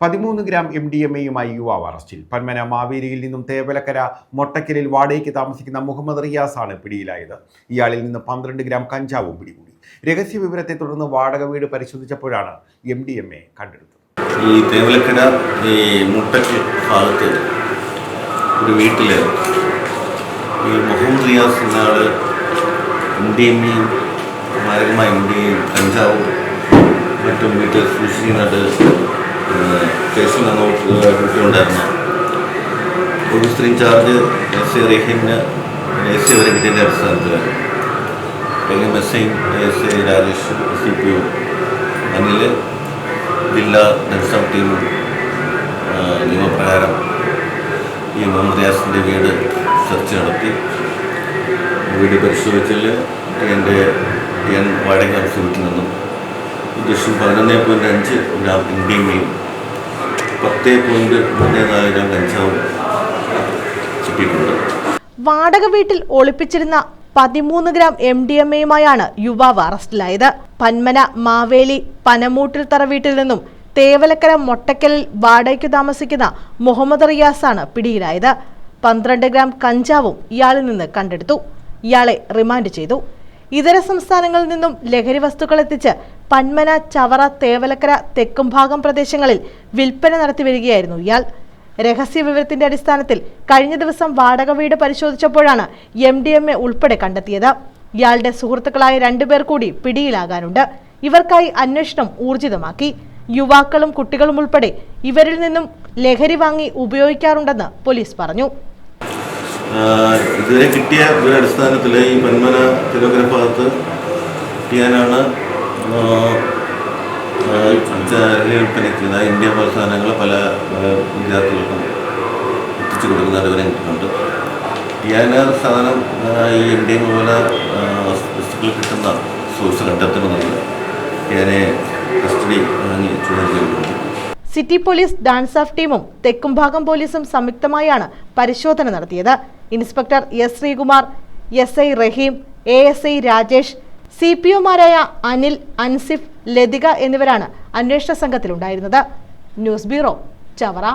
പതിമൂന്ന് gram M D M എയുമായി യുവാവ് അറസ്റ്റിൽ. പന്മന മാവേലിയിൽ നിന്നും തേവലക്കര മൊട്ടക്കലിൽ വാടകയ്ക്ക് താമസിക്കുന്ന മുഹമ്മദ് റിയാസാണ് പിടിയിലായത്. ഇയാളിൽ നിന്ന് പന്ത്രണ്ട് ഗ്രാം കഞ്ചാവും പിടികൂടി. രഹസ്യ വിവരത്തെ തുടർന്ന് വാടക വീട് പരിശോധിച്ചപ്പോഴാണ് എം ഡി എം എ കണ്ടെടുത്തത്. ഈ തേവലക്കര ഈ മുട്ടക്കൽ ഭാഗത്ത് ഒരു വീട്ടിൽ ഈ മുഹമ്മദ് റിയാസ് എന്നാൾ എം ഡി എം എയും മാരകമായ ഇന്ത്യയും കഞ്ചാവും മറ്റും വീട്ടിൽ സൂക്ഷിക്കുന്നത് കേസിൽ നിന്ന് കിട്ടിയിട്ടുണ്ടായിരുന്നു പോലീസ് ഇൻചാർജ് എസ് എ റഹീമിന് എസ് എ വരെ കിട്ടിയതിന്റെ അടിസ്ഥാനത്തിൽ M S I S A Rajesh C P O Anil ജില്ലാ ധനസം ടീം നിയമപ്രകാരം ഈ മുഹമ്മദ് യാസിന്റെ വീട് സെർച്ച് നടത്തി. വീട് പരിശോധിച്ചതിൽ എന്റെ എൻ വാടക ഹൗസ് വീട്ടിൽ നിന്നും ദശം പതിനൊന്ന് പോയിന്റ് അഞ്ച് ഗ്രാം ഇന്ത്യയും പത്ത് പോയിന്റ് മൂന്ന് നാല് ഗ്രാം കഞ്ചാവും കിട്ടിയിട്ടുണ്ട്. വാടക വീട്ടിൽ ഒളിപ്പിച്ചിരുന്ന പതിമൂന്ന് ഗ്രാം എം ഡി എം എയുമായാണ് യുവാവ് അറസ്റ്റിലായത്. പന്മന മാവേലി പനമൂട്ടിൽ തറ വീട്ടിൽ നിന്നും തേവലക്കര മൊട്ടക്കലിൽ വാടകയ്ക്ക് താമസിക്കുന്ന മുഹമ്മദ് റിയാസാണ് പിടിയിലായത്. പന്ത്രണ്ട് ഗ്രാം കഞ്ചാവും ഇയാളിൽ നിന്ന് കണ്ടെടുത്തു. ഇയാളെ റിമാൻഡ് ചെയ്തു. ഇതര സംസ്ഥാനങ്ങളിൽ നിന്നും ലഹരി വസ്തുക്കൾ എത്തിച്ച് പന്മന ചവറ തേവലക്കര തെക്കുംഭാഗം പ്രദേശങ്ങളിൽ വിൽപ്പന നടത്തി വരികയായിരുന്നു ഇയാൾ. രഹസ്യ വിവരത്തിന്റെ അടിസ്ഥാനത്തിൽ കഴിഞ്ഞ ദിവസം വാടക വീട് പരിശോധിച്ചപ്പോഴാണ് എം ഡി എം എ ഉൾപ്പെടെ കണ്ടെത്തിയത്. ഇയാളുടെ സുഹൃത്തുക്കളായ രണ്ടുപേർ കൂടി പിടിയിലാകാനുണ്ട്. ഇവർക്കായി അന്വേഷണം ഊർജിതമാക്കി. യുവാക്കളും കുട്ടികളും ഉൾപ്പെടെ ഇവരിൽ നിന്നും ലഹരി വാങ്ങി ഉപയോഗിക്കാറുണ്ടെന്ന് പോലീസ് പറഞ്ഞു. ഇതുവരെ കിട്ടിയ ഒരു അടിസ്ഥാനത്തിൽ ഈ പന്മന തിരുവനന്തപുരം ഭാഗത്ത് ചെയ്യാനാണ് വിൽപ്പനയ്ക്ക് അതായത് ഇന്ത്യ പോലെ സാധനങ്ങൾ പല വിദ്യാർത്ഥികൾക്കും എത്തിച്ചു കൊടുക്കുന്ന അറിവിനെ കിട്ടുന്നുണ്ട്. ടിയാന സാധനം ഈ എം പോലെ വസ്തുക്കൾ കിട്ടുന്ന സോഴ്സ് കണ്ടെത്തണമെന്നില്ല ടിയാനെ കസ്റ്റഡി വാങ്ങി ചോദ്യം ചെയ്തിട്ടുണ്ട് സിറ്റി പോലീസ് ഡാൻസ് ഓഫ് ടീമും തെക്കുംഭാഗം പോലീസും സംയുക്തമായാണ് പരിശോധന നടത്തിയത്. Inspector S Sreekumar S I Rahim A S I Rajesh C P ഒമാരായ Anil Ansif Lathika എന്നിവരാണ് അന്വേഷണ സംഘത്തിലുണ്ടായിരുന്നത്. News bureau Chavara.